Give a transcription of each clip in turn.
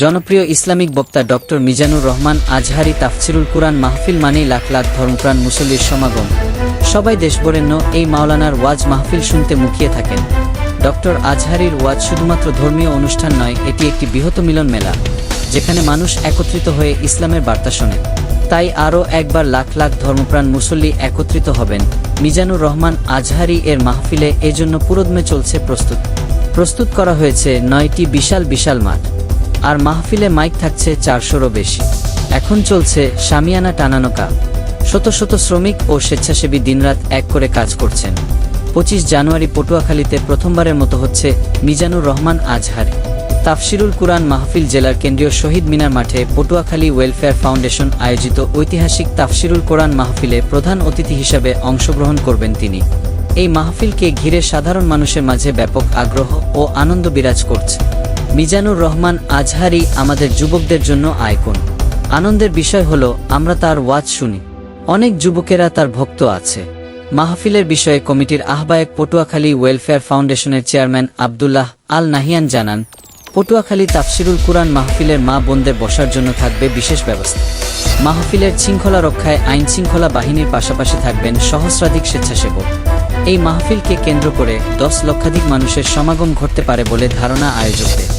জনপ্রিয় ইসলামিক বক্তা ডক্টর মিজানুর রহমান আজহারি তাফসিরুল কুরআন মাহফিল মানেই লাখ লাখ ধর্মপ্রাণ মুসল্লির সমাগম। সবাই দেশবরেণ্য এই মাওলানার ওয়াজ মাহফিল শুনতে মুখিয়ে থাকেন। ডক্টর আজহারির ওয়াজ শুধুমাত্র ধর্মীয় অনুষ্ঠান নয়, এটি একটি বৃহৎ মিলন মেলা, যেখানে মানুষ একত্রিত হয়ে ইসলামের বার্তা শোনে তাই আরও একবার লাখ লাখ ধর্মপ্রাণ মুসল্লি একত্রিত হবেন মিজানুর রহমান আজহারি এর মাহফিলে। এজন্য পুরোদমে চলছে প্রস্তুত। প্রস্তুত করা হয়েছে নয়টি বিশাল বিশাল মাঠ। আর মাহফিলে মাইক থাকছে চারশোরও বেশি। এখন চলছে সামিয়ানা টানানো কাজ শত শত শ্রমিক ও স্বেচ্ছাসেবী দিনরাত এক করে কাজ করছেন। পঁচিশ জানুয়ারি পটুয়াখালীতে প্রথমবারের মতো হচ্ছে মিজানুর রহমান আজহারি। তাফসিরুল কুরআন মাহফিল জেলার কেন্দ্রীয় শহীদ মিনার মাঠে পটুয়াখালী ওয়েলফেয়ার ফাউন্ডেশন আয়োজিত ঐতিহাসিক তাফসিরুল কোরআন মাহফিলে প্রধান অতিথি হিসাবে অংশগ্রহণ করবেন তিনি। এই মাহফিলকে ঘিরে সাধারণ মানুষের মাঝে ব্যাপক আগ্রহ ও আনন্দ বিরাজ করছে। মিজানুর রহমান আজহারি আমাদের যুবকদের জন্য আইকন। আনন্দের বিষয় হলো, আমরা তার ওয়াজ শুনি। অনেক যুবকেরা তার ভক্ত আছে। মাহফিলের বিষয়ে কমিটির আহ্বায়ক পটুয়াখালী ওয়েলফেয়ার ফাউন্ডেশনের চেয়ারম্যান আবদুল্লাহ আল নাহিয়ান জানান, পটুয়াখালী তাফসিরুল কুরআন মাহফিলের মা বোনদের বসার জন্য থাকবে বিশেষ ব্যবস্থা। মাহফিলের শৃঙ্খলা রক্ষায় আইন শৃঙ্খলা বাহিনীর পাশাপাশি থাকবেন সহস্রাধিক স্বেচ্ছাসেবক। এই মাহফিলকে কেন্দ্র করে দশ লক্ষাধিক মানুষের সমাগম ঘটতে পারে বলে ধারণা আয়োজকদের।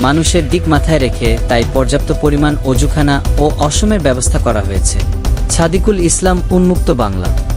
মানুষের দিক মাথায় রেখে তাই পর্যাপ্ত পরিমাণ অজুখানা ও অসমের ব্যবস্থা করা হয়েছে। ছাদিকুল ইসলাম, উন্মুক্ত বাংলা।